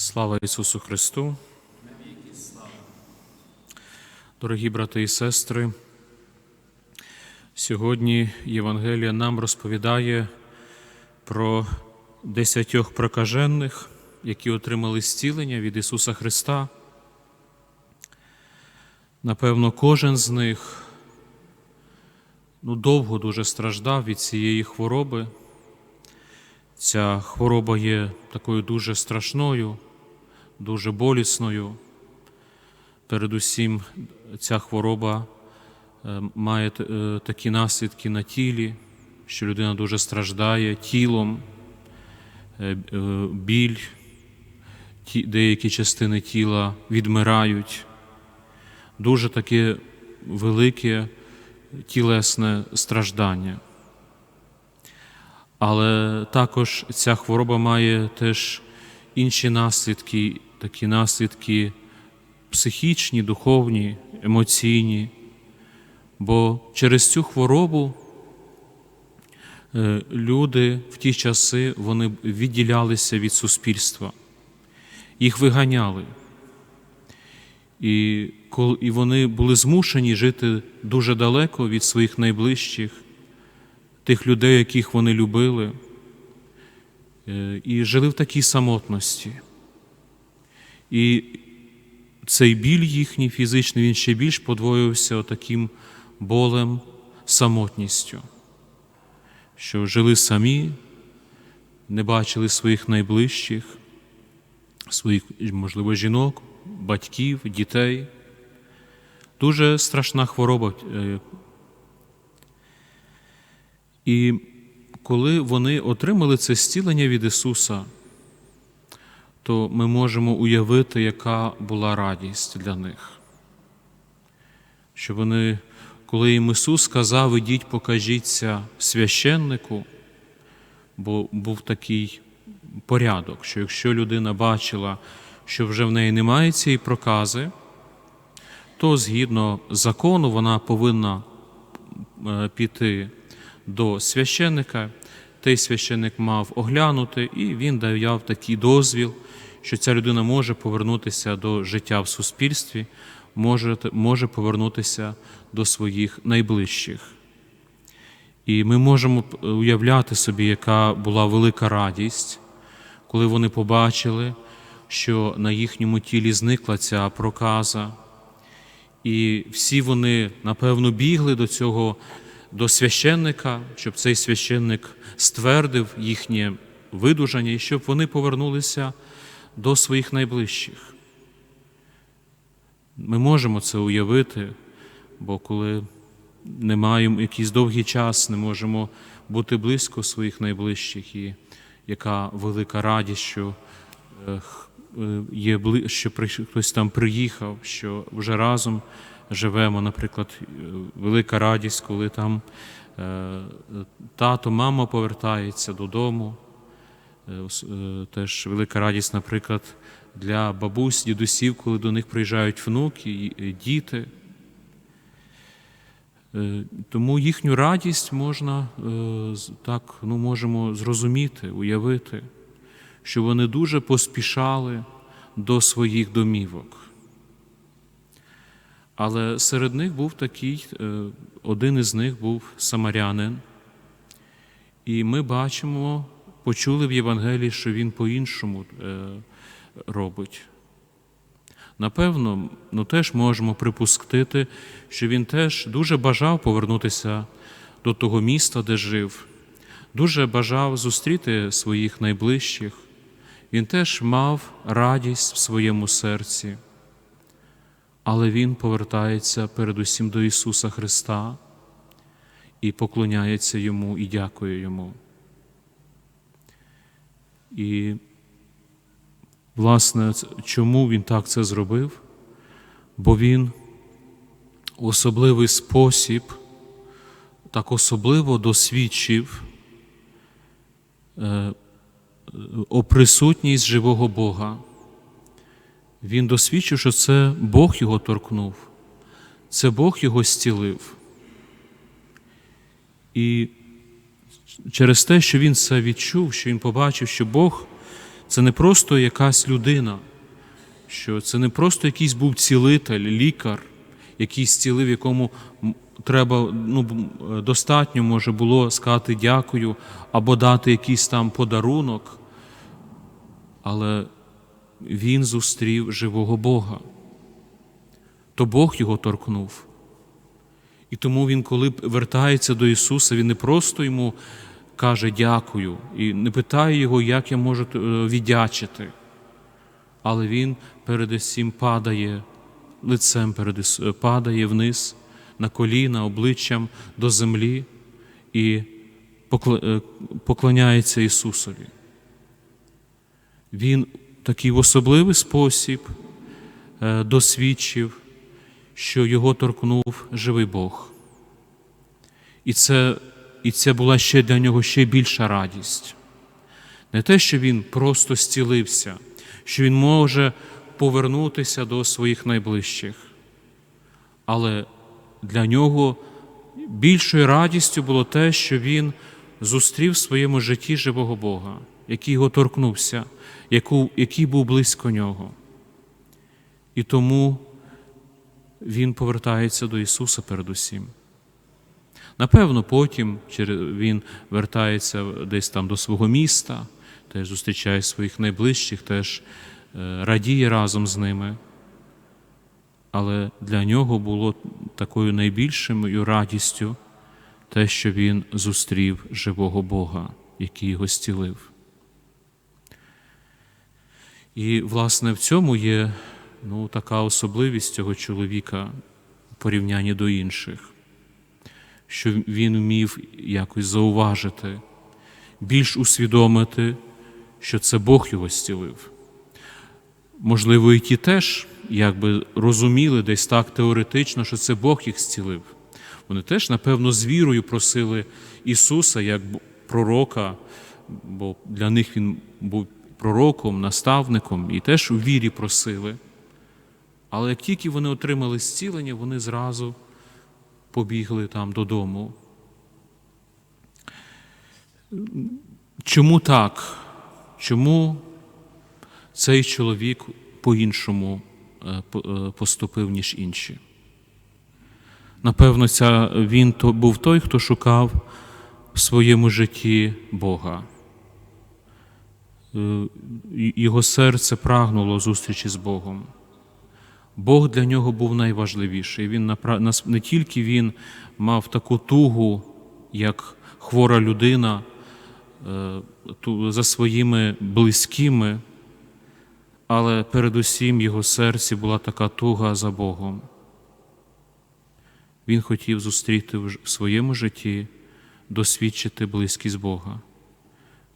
Слава Ісусу Христу! Дорогі брати і сестри, сьогодні Євангелія нам розповідає про десятьох прокажених, які отримали зцілення від Ісуса Христа. Напевно, кожен з них ну, довго дуже страждав від цієї хвороби. Ця хвороба є такою дуже страшною, дуже болісною. Передусім, ця хвороба е, має е, такі наслідки на тілі, що людина дуже страждає тілом, е, біль, деякі частини тіла відмирають. Дуже таке велике тілесне страждання. Але також ця хвороба має теж інші наслідки, такі наслідки психічні, духовні, емоційні. Бо через цю хворобу е, люди в ті часи вони відділялися від суспільства, їх виганяли. І, і вони були змушені жити дуже далеко від своїх найближчих, тих людей, яких вони любили, е, і жили в такій самотності. І цей біль їхній фізичний, він ще більш подвоювався таким болем, самотністю, що жили самі, не бачили своїх найближчих, своїх, можливо, жінок, батьків, дітей. Дуже страшна хвороба. е, І коли вони отримали це зцілення від Ісуса, то ми можемо уявити, яка була радість для них. Що вони, коли їм Ісус сказав, ідіть, покажіться священнику, бо був такий порядок, що якщо людина бачила, що вже в неї немає цієї прокази, то згідно закону вона повинна е, піти до священника. Той священник мав оглянути, і він дав такий дозвіл, що ця людина може повернутися до життя в суспільстві, може, може повернутися до своїх найближчих. І ми можемо уявляти собі, яка була велика радість, коли вони побачили, що на їхньому тілі зникла ця проказа. І всі вони, напевно, бігли до цього, до священника, щоб цей священник ствердив їхнє видужання і щоб вони повернулися до своїх найближчих. Ми можемо це уявити, бо коли не маємо якийсь довгий час, не можемо бути близько своїх найближчих, і яка велика радість, що е, е, є що хтось там приїхав, що вже разом живемо. Наприклад, е, велика радість, коли там е, тато, мама повертається додому. Е, Теж велика радість, наприклад, для бабусь, дідусів, коли до них приїжджають внуки, діти. Тому їхню радість можна так ну, можемо зрозуміти, уявити, що вони дуже поспішали до своїх домівок. Але серед них був такий, е, один із них був самарянин, і ми бачимо, почули в Євангелії, що він по-іншому е, робить. Напевно, ну теж можемо припустити, що він теж дуже бажав повернутися до того міста, де жив, дуже бажав зустріти своїх найближчих. Він теж мав радість в своєму серці, але він повертається передусім до Ісуса Христа і поклоняється Йому і дякує Йому. І Власне, чому він так це зробив? Бо він у особливий спосіб, так особливо досвідчив е, о присутність живого Бога. Він досвідчив, що це Бог його торкнув, це Бог його зцілив. І через те, що він це відчув, що він побачив, що Бог це не просто якась людина, що це не просто якийсь був цілитель, лікар, який зцілив, якому треба ну, е, достатньо може було сказати дякую або дати якийсь там подарунок, але він зустрів живого Бога. То Бог його торкнув. І тому він, коли вертається до Ісуса, він не просто йому каже дякую і не питає його, як я можу е, віддячити, але він передусім падає лицем перед е, падає вниз на коліна, обличчям до землі і е, поклоняється Ісусові. Він такий в особливий спосіб е, досвідчив, що його торкнув живий Бог. І це, і це була ще для нього ще більша радість. Не те, що він просто зцілився, що він може повернутися до своїх найближчих, але для нього більшою радістю було те, що він зустрів в своєму житті живого Бога, який його торкнувся, який був близько нього. І тому він повертається до Ісуса передусім. Напевно, потім він вертається десь там до свого міста, теж зустрічає своїх найближчих, теж е, радіє разом з ними. Але для нього було такою найбільшою радістю те, що він зустрів живого Бога, який його зцілив. І, власне, в цьому є ну, така особливість цього чоловіка в порівнянні до інших, що він вмів якось зауважити, більш усвідомити, що це Бог його зцілив. Можливо, і ті теж якби розуміли десь так теоретично, що це Бог їх зцілив. Вони теж, напевно, з вірою просили Ісуса як пророка, бо для них Він був пророком, наставником, і теж у вірі просили. Але як тільки вони отримали зцілення, вони зразу побігли там додому. Чому так? Чому цей чоловік по-іншому е, е, поступив, ніж інші? Напевно, він був той, хто шукав в своєму житті Бога. Е, Його серце прагнуло зустрічі з Богом. Бог для нього був найважливіший. Він не тільки він мав таку тугу, як хвора людина, е, за своїми близькими, але передусім його серці була така туга за Богом. Він хотів зустріти в своєму житті, досвідчити близькість Бога.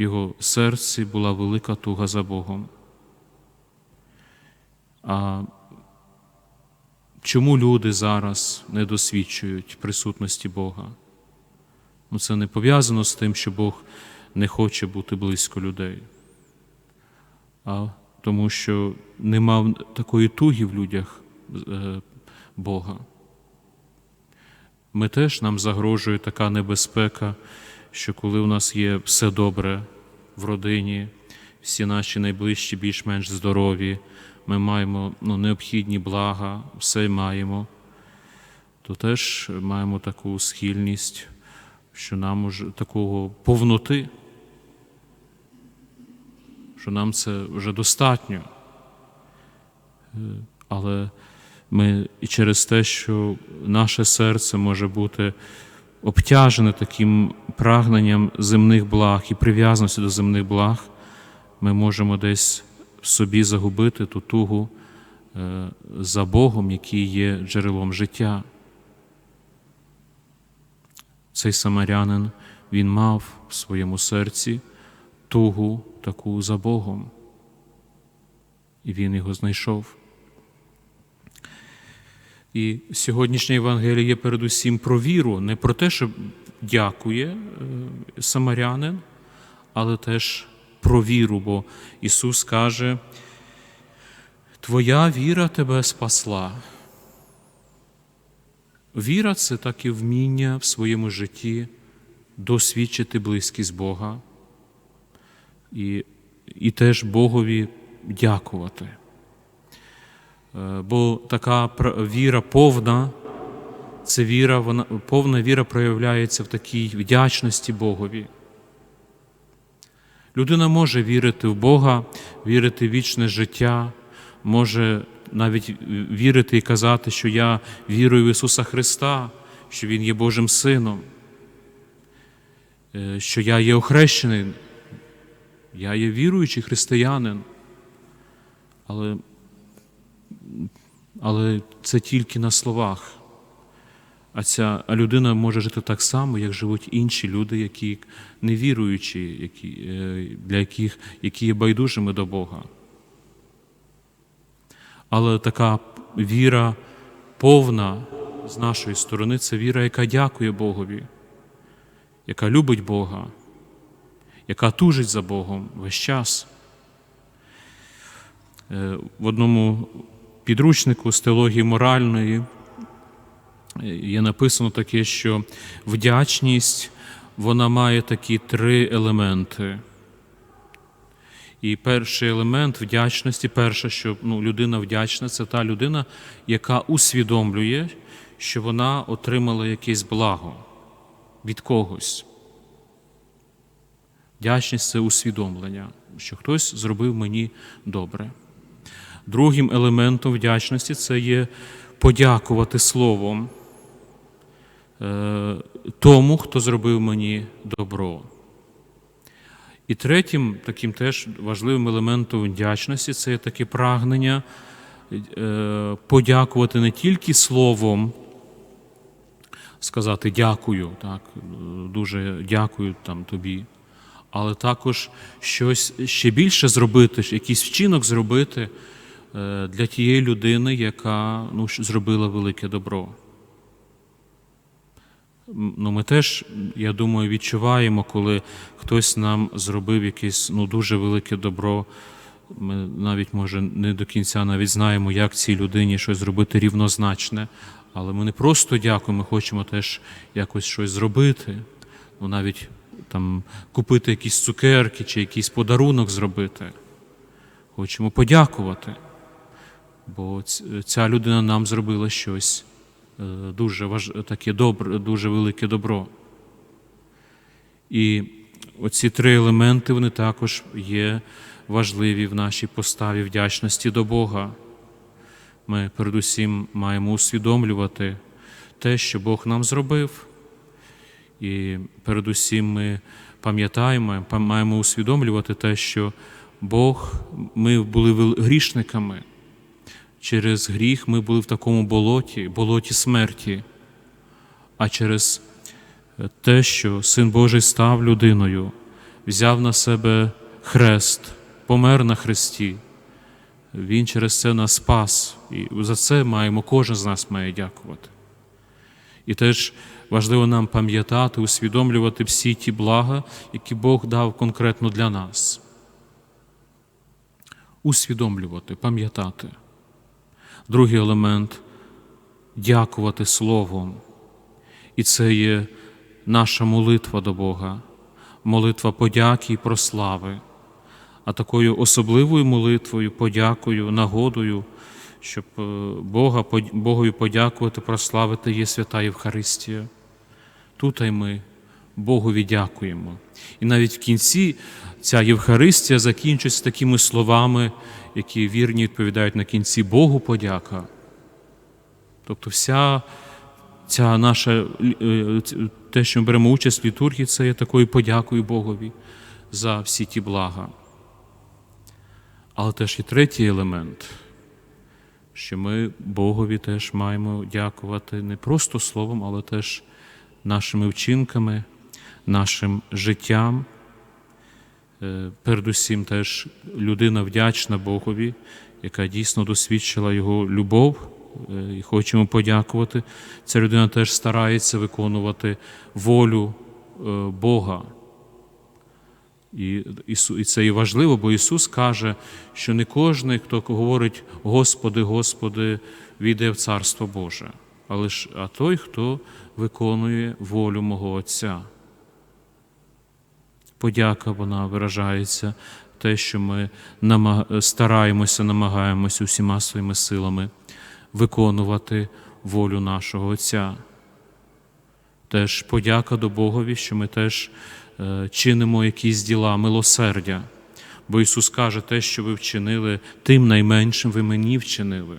Його серці була велика туга за Богом. А чому люди зараз не досвідчують присутності Бога? Ну, це не пов'язано з тим, що Бог не хоче бути близько людей, а тому, що нема такої туги в людях е, Бога. Ми теж нам загрожує така небезпека, що коли у нас є все добре в родині, всі наші найближчі більш-менш здорові, ми маємо ну, необхідні блага, все маємо, то теж маємо таку схильність, що нам уже такого повноти, що нам це вже достатньо. Е, Але ми і через те, що наше серце може бути обтяжене таким прагненням земних благ і прив'язаності до земних благ, ми можемо десь в собі загубити ту тугу е, за Богом, який є джерелом життя. Цей самарянин він мав в своєму серці тугу таку за Богом, і він його знайшов. І сьогоднішнє Євангеліє є передусім про віру, не про те, що дякує е, самарянин, але теж про віру, бо Ісус каже, Твоя віра тебе спасла. Віра це таке вміння в своєму житті досвідчити близькість Бога. І і теж Богові дякувати. Е, Бо така віра повна, це віра, вона, повна віра проявляється в такій вдячності Богові. Людина може вірити в Бога, вірити в вічне життя, може навіть вірити і казати, що я вірую в Ісуса Христа, що Він є Божим Сином, е, що я є охрещений, я є віруючий християнин. Але, але це тільки на словах. А ця а людина може жити так само, як живуть інші люди, які не віруючі, які, е, для яких які є байдужими до Бога. Але така віра повна з нашої сторони це віра, яка дякує Богові, яка любить Бога, яка тужить за Богом весь час. Е, В одному підручнику з теології моральної є написано таке, що вдячність вона має такі три елементи. І перший елемент вдячності, перше, що ну, людина вдячна, це та людина, яка усвідомлює, що вона отримала якесь благо від когось. Вдячність це усвідомлення, що хтось зробив мені добре. Другим елементом вдячності це є подякувати словом е, тому, хто зробив мені добро. І третім, таким теж важливим елементом вдячності це є таке прагнення е, подякувати не тільки словом, сказати дякую, так, дуже дякую там тобі, але також щось ще більше зробити, якийсь вчинок зробити для тієї людини, яка ну, зробила велике добро. Ну, ми теж, я думаю, відчуваємо, коли хтось нам зробив якесь ну, дуже велике добро. Ми навіть, може, не до кінця навіть знаємо, як цій людині щось зробити рівнозначне. Але ми не просто дякуємо, ми хочемо теж якось щось зробити. Ну, навіть там купити якісь цукерки чи якийсь подарунок зробити. Хочемо подякувати, бо ця людина нам зробила щось е, дуже важ... таке добре, дуже велике добро. І оці три елементи вони також є важливі в нашій поставі вдячності до Бога. Ми передусім маємо усвідомлювати те, що Бог нам зробив. І передусім ми пам'ятаємо, маємо усвідомлювати те, що Бог, ми були грішниками. Через гріх ми були в такому болоті, болоті смерті. А через е, те, що Син Божий став людиною, взяв на себе хрест, помер на хресті, Він через це нас спас. І за це маємо, кожен з нас має дякувати. І теж важливо нам пам'ятати, усвідомлювати всі ті блага, які Бог дав конкретно для нас. Усвідомлювати, пам'ятати. Другий елемент дякувати Словом. І це є наша молитва до Бога, молитва подяки і прослави. А такою особливою молитвою, подякою, нагодою, щоб е, Бога, Богові подякувати, прославити є свята Євхаристія. Тут і ми Богові дякуємо. І навіть в кінці ця Євхаристія закінчується такими словами, які вірні відповідають на кінці Богу подяка. Тобто вся ця наша е, те, що ми беремо участь в літургії, це є такою подякою Богові за всі ті блага. Але теж і третій елемент, що ми Богові теж маємо дякувати не просто словом, але теж нашими вчинками, нашим життям. Е, Передусім теж людина вдячна Богові, яка дійсно досвідчила його любов, е, і хочемо подякувати. Ця людина теж старається виконувати волю е, Бога. І, це і важливо, бо Ісус каже, що не кожен, хто говорить Господи, Господи, війде в Царство Боже, а лише а той, хто виконує волю мого Отця. Подяка вона виражається те, що ми стараємося, намагаємося усіма своїми силами виконувати волю нашого Отця. Теж подяка до Богові, що ми теж е, чинимо якісь діла милосердя. Бо Ісус каже, те, що ви вчинили тим найменшим, ви мені вчинили.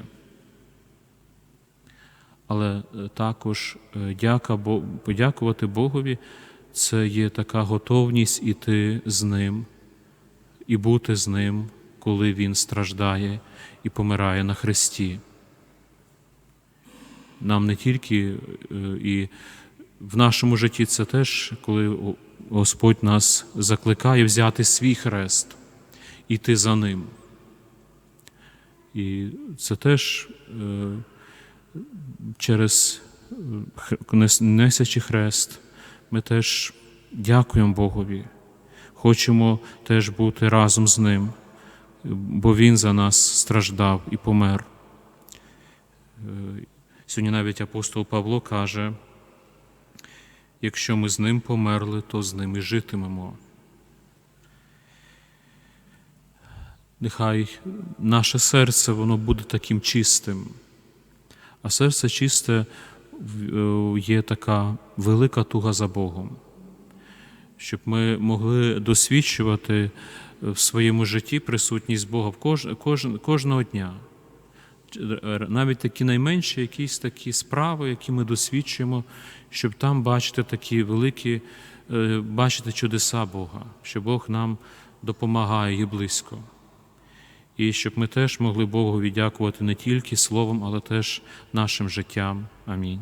Але е, також е, дяка, подякувати Богові це є така готовність іти з Ним і бути з Ним, коли Він страждає і помирає на Христі. Нам не тільки е, і в нашому житті це теж, коли Господь нас закликає взяти свій хрест, іти за ним. І це теж е, через е, несячи хрест, ми теж дякуємо Богові. Хочемо теж бути разом з Ним, бо Він за нас страждав і помер. Е, Сьогодні навіть апостол Павло каже, якщо ми з ним померли, то з ним і житимемо. Нехай наше серце воно буде таким чистим, а серце чисте є така велика туга за Богом, щоб ми могли досвідчувати в своєму житті присутність Бога кож, кож, кожного дня. Навіть такі найменші якісь такі справи, які ми досвідчуємо, щоб там бачити такі великі, е, бачити чудеса Бога, що Бог нам допомагає і близько. І щоб ми теж могли Богу дякувати не тільки словом, але теж нашим життям. Амінь.